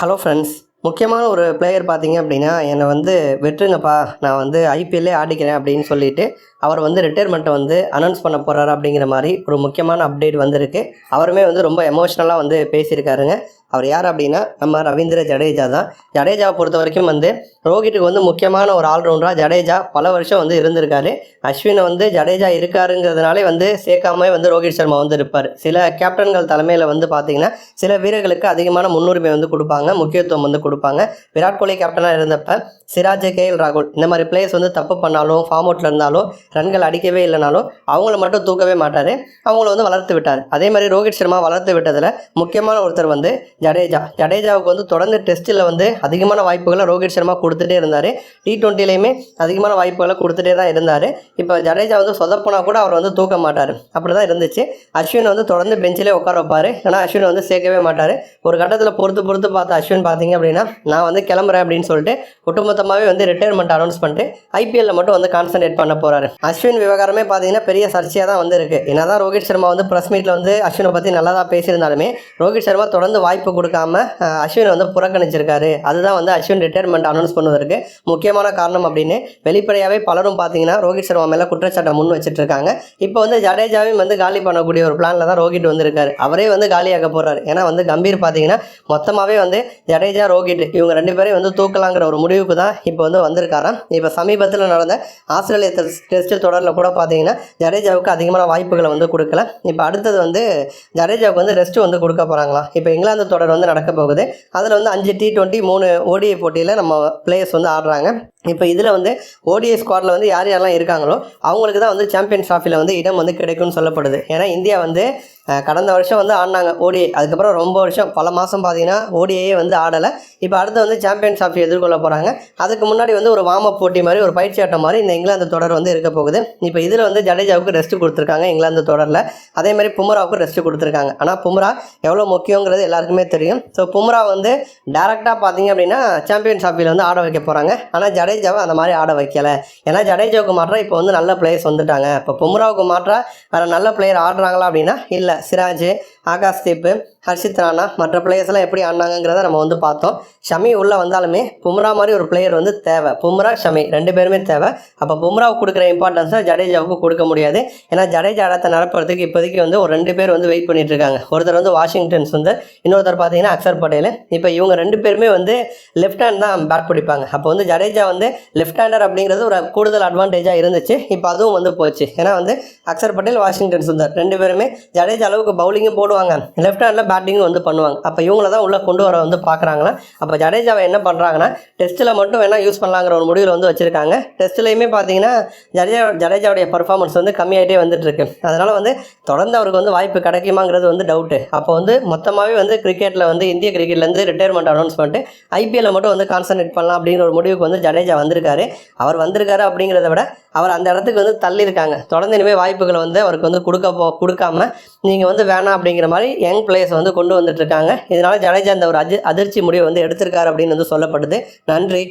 Hello friends முக்கியமான ஒரு player பார்த்தீங்க அப்படின்னா என்னை வந்து வெட்டுருங்கப்பா. நான் வந்து ஐபிஎல்லே ஆடிக்கிறேன் அப்படின்னு சொல்லிட்டு அவர் வந்து ரிட்டையர்மெண்ட்டை வந்து அனௌன்ஸ் பண்ண போகிறாரு அப்படிங்கிற மாதிரி ஒரு முக்கியமான அப்டேட் வந்திருக்கு. அவருமே வந்து ரொம்ப எமோஷ்னலாக வந்து பேசியிருக்காருங்க. அவர் யார் அப்படின்னா நம்ம ரவீந்திர ஜடேஜா தான். ஜடேஜாவை பொறுத்த வரைக்கும் வந்து ரோஹித்துக்கு வந்து முக்கியமான ஒரு ஆல்ரவுண்டராக ஜடேஜா பல வருஷம் வந்து இருந்திருக்காரு. அஸ்வினை வந்து ஜடேஜா இருக்காருங்கிறதுனாலே வந்து சேர்க்காம வந்து ரோஹித் சர்மா வந்து இருப்பார். சில கேப்டன்கள் தலைமையில் வந்து பார்த்தீங்கன்னா சில வீரர்களுக்கு அதிகமான முன்னுரிமை வந்து கொடுப்பாங்க முக்கியத்துவம் வந்து கொடுப்பாங்க. விராட் கோலி கேப்டனாக இருந்தப்ப சிராஜ் கே எல் ராகுல். இந்த மாதிரி பிளேயர்ஸ் வந்து தப்பு பண்ணாலும் ஃபார்ம் அவுட்டில் இருந்தாலும் ரன்கள் அடிக்கவே இல்லைனாலும் அவங்கள மட்டும் தூக்கவே மாட்டார். அவங்கள வந்து வளர்த்து விட்டார். அதே மாதிரி ரோஹித் சர்மா வளர்த்து விட்டதில் முக்கியமான ஒருத்தர் வந்து ஜடேஜா. ஜடேஜாவுக்கு வந்து தொடர்ந்து டெஸ்ட்டில் வந்து அதிகமான வாய்ப்புகளை ரோஹித் சர்மா கொடுத்துட்டே இருந்தார். டி ட்வெண்ட்டிலையுமே அதிகமான வாய்ப்புகளை கொடுத்துட்டே தான் இருந்தார். இப்போ ஜடேஜா வந்து சொதப்பினா கூட அவர் வந்து தூக்க மாட்டார். அப்படி தான் இருந்துச்சு. அஸ்வின் வந்து தொடர்ந்து பெஞ்சிலே உட்கார வைப்பார். ஆனால் அஸ்வின் வந்து சேர்க்கவே மாட்டார். ஒரு கட்டத்தில் பொறுத்து பொறுத்து பார்த்த அஸ்வின் பார்த்தீங்க அப்படின்னா நான் வந்து கிளம்புறேன் அப்படின்னு சொல்லிட்டு ஒட்டுமொத்தமாகவே வந்து ரிட்டையர்மெண்ட் அனௌன்ஸ் பண்ணிட்டு ஐபிஎல்ல மட்டும் வந்து கான்சன்ட்ரேட் பண்ண போகிறாரு அஸ்வின் விவகாரமே பார்த்தீங்கன்னா பெரிய சர்ச்சையாக தான் வந்து இருக்குது என்னதான் ரோஹித் சர்மா வந்து ப்ரெஸ் மீட்டில் வந்து அஸ்வினை பற்றி நல்லா தான் பேசியிருந்தாலுமே ரோஹித் சர்மா தொடர்ந்து வாய்ப்பு கொடுக்காம அஸ்வினை வந்து புறக்கணிச்சிருக்காரு. அதுதான் வந்து அஸ்வின் ரிட்டையர்மெண்ட் அனௌன்ஸ் பண்ணுவதற்கு முக்கியமான காரணம் அப்படின்னு வெளிப்படையாகவே பலரும் பார்த்தீங்கன்னா ரோஹித் சர்மா மேலே குற்றச்சாட்டை முன் வச்சுட்டு இருக்காங்க இப்போ வந்து ஜடேஜாவையும் வந்து காலி பண்ணக்கூடிய ஒரு பிளானில் தான் ரோஹித் வந்திருக்காரு. அவரே வந்து காலியாக போகிறாரு ஏன்னா வந்து கம்பீர் பார்த்தீங்கன்னா மொத்தமாகவே வந்து ஜடேஜா ரோஹித் இவங்க ரெண்டு பேரையும் வந்து தூக்கலாங்கிற ஒரு முடிவு முடிவுக்கு தான் இப்போ வந்து வந்திருக்காராம். இப்போ சமீபத்தில் நடந்த ஆஸ்திரேலிய டெஸ்ட் தொடரில் கூட பார்த்தீங்கன்னா ஜடேஜாவுக்கு அதிகமான வாய்ப்புகளை வந்து கொடுக்கல. இப்போ அடுத்தது வந்து ஜடேஜாவுக்கு வந்து ரெஸ்ட்டு வந்து கொடுக்க போகிறாங்களா இப்போ இங்கிலாந்து தொடர் வந்து நடக்க போகுது. அதில் வந்து அஞ்சு டி டுவெண்ட்டி மூணு ஓடிஐ போட்டியில் நம்ம பிளேயர்ஸ் வந்து ஆடுறாங்க. இப்போ இதில் வந்து ஓடிஐ ஸ்குவாடில் வந்து யார் யாரெல்லாம் இருக்காங்களோ அவங்களுக்கு தான் வந்து சாம்பியன்ஸ் ட்ராஃபியில் வந்து இடம் வந்து கிடைக்கும்னு சொல்லப்படுது. ஏன்னா இந்தியா வந்து கடந்த வருஷம் வந்து ஆடினாங்க ஓடிஐ அதுக்கப்புறம் ரொம்ப வருஷம் பல மாதம் பார்த்தீங்கன்னா ஓடிஐயே வந்து ஆடலை. இப்போ அடுத்து வந்து சாம்பியன்ஸ் ட்ராஃபி எதிர்கொள்ள போகிறாங்க அதுக்கு முன்னாடி வந்து ஒரு வார்ம் போட்டி மாதிரி ஒரு பயிற்சி ஆட்டம் மாதிரி இந்த இங்கிலாந்து தொடர் வந்து இருக்க போகுது. இப்போ இதில் வந்து ஜடேஜாவுக்கு ரெஸ்ட் கொடுத்துருக்காங்க இங்கிலாந்து தொடரில். அதே மாதிரி பும்ராவுக்கு ரெஸ்ட் கொடுத்துருக்காங்க. ஆனால் பும்ரா எவ்வளோ முக்கியங்கிறது எல்லாருக்குமே தெரியும். ஸோ பும்ரா வந்து டேரெக்டாக பார்த்தீங்க அப்படின்னா சாம்பியன்ஸ் ட்ராஃபியில் வந்து ஆட வைக்க போகிறாங்க ஆனால் ஜடேஜாவை அந்த மாதிரி ஆட வைக்கல. ஏன்னா ஜடேஜாவுக்கு மாற்றம் இப்போ வந்து நல்ல பிளேயர்ஸ் வந்துட்டாங்க. இப்போ பும்ராவுக்கு மாற்றா வேறு நல்ல பிளேயர் ஆடுறாங்களா அப்படின்னா இல்லை. சிராஜ் ஆகாஷ் தீப்பு ஹர்ஷித் ராணா மற்ற பிளேயர்ஸ்லாம் எப்படி ஆடினாங்கிறத நம்ம வந்து பார்த்தோம். ஷமி உள்ளே வந்தாலுமே பும்ரா மாதிரி ஒரு பிளேயர் வந்து தேவை. பும்ரா ஷமி ரெண்டு பேருமே தேவை. அப்போ பும்ராவுக்கு கொடுக்குற இம்பார்ட்டன்ஸை ஜடேஜாவுக்கு கொடுக்க முடியாது. ஏன்னா ஜடேஜா இடத்தை நடப்புறதுக்கு இப்போதைக்கு வந்து ஒரு ரெண்டு பேர் வந்து வெயிட் பண்ணிட்டு இருக்காங்க. ஒருத்தர் வந்து வாஷிங்டன்ஸ் வந்து இன்னொருத்தர் பார்த்தீங்கன்னா அக்சர் பட்டேல் இப்போ இவங்க ரெண்டு பேருமே வந்து லெஃப்ட் ஹேண்ட் தான் பேட் பிடிப்பாங்க. அப்போ வந்து ஜடேஜா வந்து லெஃப்ட் ஹேண்டர் அப்படிங்கிறது ஒரு கூடுதல் அட்வான்டேஜாக இருந்துச்சு. இப்போ அதுவும் வந்து போச்சு. ஏன்னா வந்து அக்சர் பட்டேல் வாஷிங்டன் சுந்தர் ரெண்டு பேருமே ஜடேஜா அளவுக்கு பவுலிங்கும் போடுவாங்க. லெஃப்ட் ஹேண்டில் பேட்டிங்கும் வந்து பண்ணுவாங்க. அப்போ இவங்கள தான் உள்ளே கொண்டு வர வந்து பார்க்குறாங்கன்னா அப்போ ஜடேஜாவை என்ன பண்ணுறாங்கன்னா டெஸ்ட்டில் மட்டும் வேணால் யூஸ் பண்ணலாங்கிற ஒரு முடிவில் வந்து வச்சுருக்காங்க. டெஸ்ட்லேயுமே பார்த்தீங்கன்னா ஜடேஜா ஜடேஜாவுடைய பர்ஃபார்மன்ஸ் வந்து கம்மியாகிட்டே வந்துட்டு இருக்கு அதனால் வந்து தொடர்ந்து அவருக்கு வந்து வாய்ப்பு கிடைக்குமாங்கிறது வந்து டவுட்டு அப்போ வந்து மொத்தமாகவே வந்து கிரிக்கெட்டில் வந்து இந்திய கிரிக்கெட்லேருந்து ரிட்டையர்மெண்ட் அனௌன்ஸ் பண்ணிட்டு ஐபிஎல்ல மட்டும் வந்து கான்சன்ட்ரேட் பண்ணலாம் அப்படிங்கிற ஒரு முடிவுக்கு வந்து ஜடேஜா வந்திருக்காரு. அவர் வந்திருக்காரு அப்படிங்கிறத விட அவர் அந்த இடத்துக்கு வந்து தள்ளியிருக்காங்க. தொடர்ந்து இனிமேல் வாய்ப்புகளை வந்து அவருக்கு வந்து கொடுக்க போ கொடுக்காம நீங்கள் வந்து வேணாம் அப்படிங்கிற மாதிரி யங் பிளேயர்ஸ் வந்து கொண்டு வந்துட்டு இருக்காங்க. இதனால ஜடேஜா அந்த ஒரு அதி அதிர்ச்சி முடிவை வந்து எடுத்திருக்காரு அப்படின்னு வந்து சொல்லப்படுது. நன்றி.